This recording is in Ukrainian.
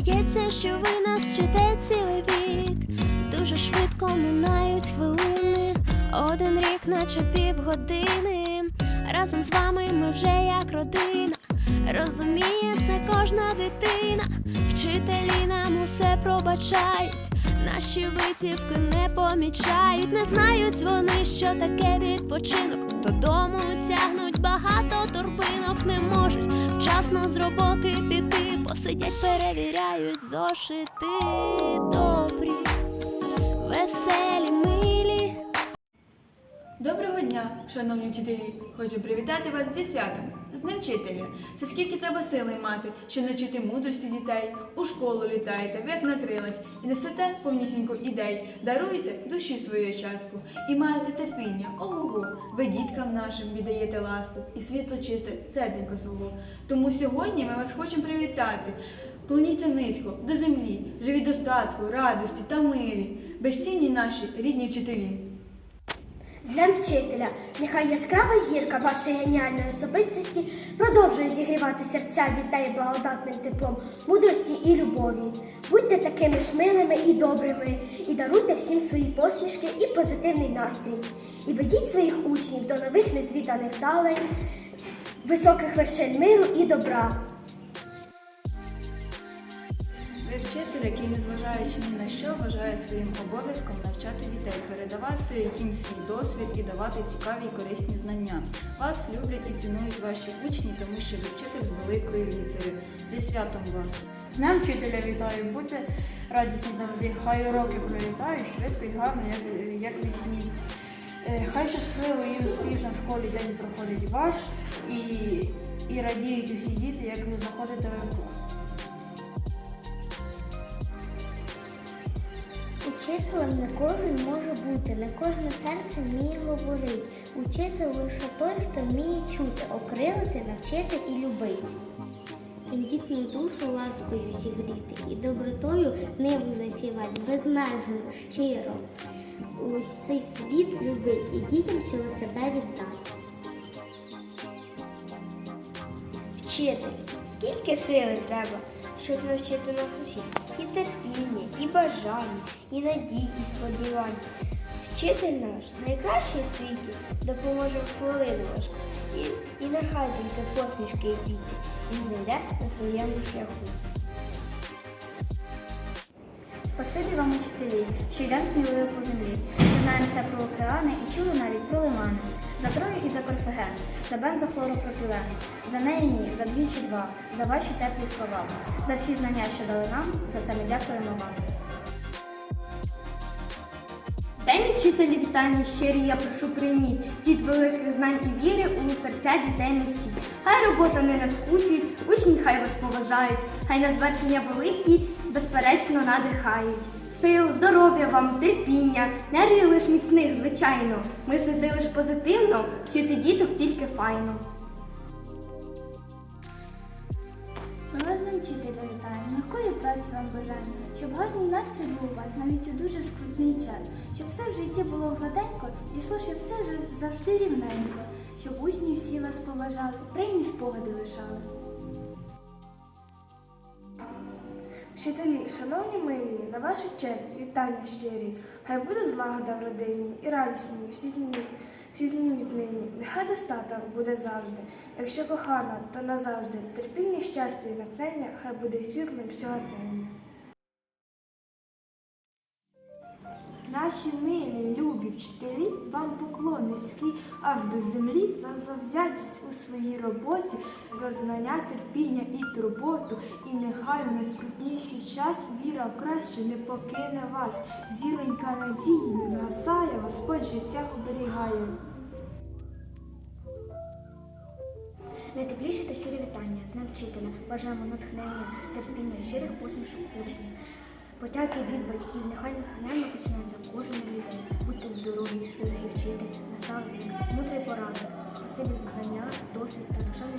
здається, що ви нас вчите цілий вік. Дуже швидко минають хвилини, один рік, наче півгодини. Разом з вами ми вже як родина. Розуміє це кожна дитина. Вчителі нам усе пробачають. Наші витівки не помічають, не знають вони, що таке відпочинок. Додому тягнуть багато торбинок, не можуть вчасно з роботи піти, посидять, перевіряють зошити. Добрі, веселі, дня, шановні вчителі! Хочу привітати вас зі святом, з Днем вчителя. Це скільки треба сили мати, щоб навчити мудрості дітей, у школу літаєте, ви як на крилах, і несете повнісінько ідей, даруєте душі свою частку і маєте терпіння, ого, ви діткам нашим віддаєте ласку і світло чисте, серденько свого. Тому сьогодні ми вас хочемо привітати. Клоніться низько до землі, живі достатку, радості та мирі, безцінні наші рідні вчителі. З Днем вчителя, нехай яскрава зірка вашої геніальної особистості продовжує зігрівати серця дітей благодатним теплом мудрості і любові. Будьте такими ж милими і добрими, і даруйте всім свої посмішки і позитивний настрій. І ведіть своїх учнів до нових незвіданих далей, високих вершин миру і добра. Ви вчитель, який, незважаючи ні на що, вважає своїм обов'язком навчати дітей, передавати їм свій досвід і давати цікаві і корисні знання. Вас люблять і цінують ваші учні, тому що ви вчитель з великої літери. Зі святом вас! З вчителя вітаю, будьте радісні завжди. Хай уроки пролітають швидко і гарно, як, як весні. Е, Хай щасливо і успішно в школі день проходить ваш і, і радіють усі діти, як ви заходите в клас. Учителем не кожен може бути, не кожне серце вміє говорити. Учитель лише той, хто вміє чути, окрилити, навчити і любити. Тендітну душу ласкою зігріти і добротою небу засівати безмежно, щиро. Усей світ любить і дітям всього себе віддати. Вчитель, скільки сили треба, щоб навчити нас усіх? І терпіння, і бажання, і надій, і сподівань. Вчитель наш найкращий в світі допоможе в хвилину важку. І, і нехай тільки посмішки і він знайде на своєму шляху. Спасибі вам, учителі, що йдемо сміливо по землі, знаємося про океани і чули навіть про лимани. За Трою і за Корфеген, за бензохлоропропілен, за Нейні, за двічі два, за ваші теплі слова. За всі знання, що дали нам, за це ми дякуємо вам. День вчителі вітання щирі, я прошу прийміть світ великих знань і віри у серця дітей не всі. Хай робота не наскучить, учні хай вас поважають, хай на звершення великі, безперечно, надихають. Сил, здоров'я вам, терпіння, нервів лиш міцних, звичайно. Ми сиди лиш позитивно, вчити діток тільки файно. Не вчителя вітаємо, легкої праці вам бажаємо, щоб гарний настрій був у вас навіть у дуже скрутний час, щоб все в житті було гладенько, йшло, щоб все завжди рівненько, щоб учні всі вас поважали, приємні спогади лишали. Вчителі, шановні милі, на вашу честь вітання щирі. Хай буде злагода в родині і радісні всі дні, всі дні віднині. Нехай достаток буде завжди. Якщо кохана, то назавжди. Терпіння, щастя і натхнення, хай буде світлим сьогодення. Наші милі, любі вчителі, вам поклон низький аж до землі за завзятість у своїй роботі, за знання, терпіння і турботу. І нехай у найскрутніший час віра в краще не покине вас. Зіронька надії не згасає, Господь життя оберігає. Найтепліше та щирі вітання з Днем вчителя. Бажаємо натхнення, терпіння, щирих посмішок учнів. Потяки від батьків, нехай натхненно почнеться кожен новий. Будьте здорові, дорогі вчитель, наставник, мудрий порадник. Спасибі за знання, досвід та душевний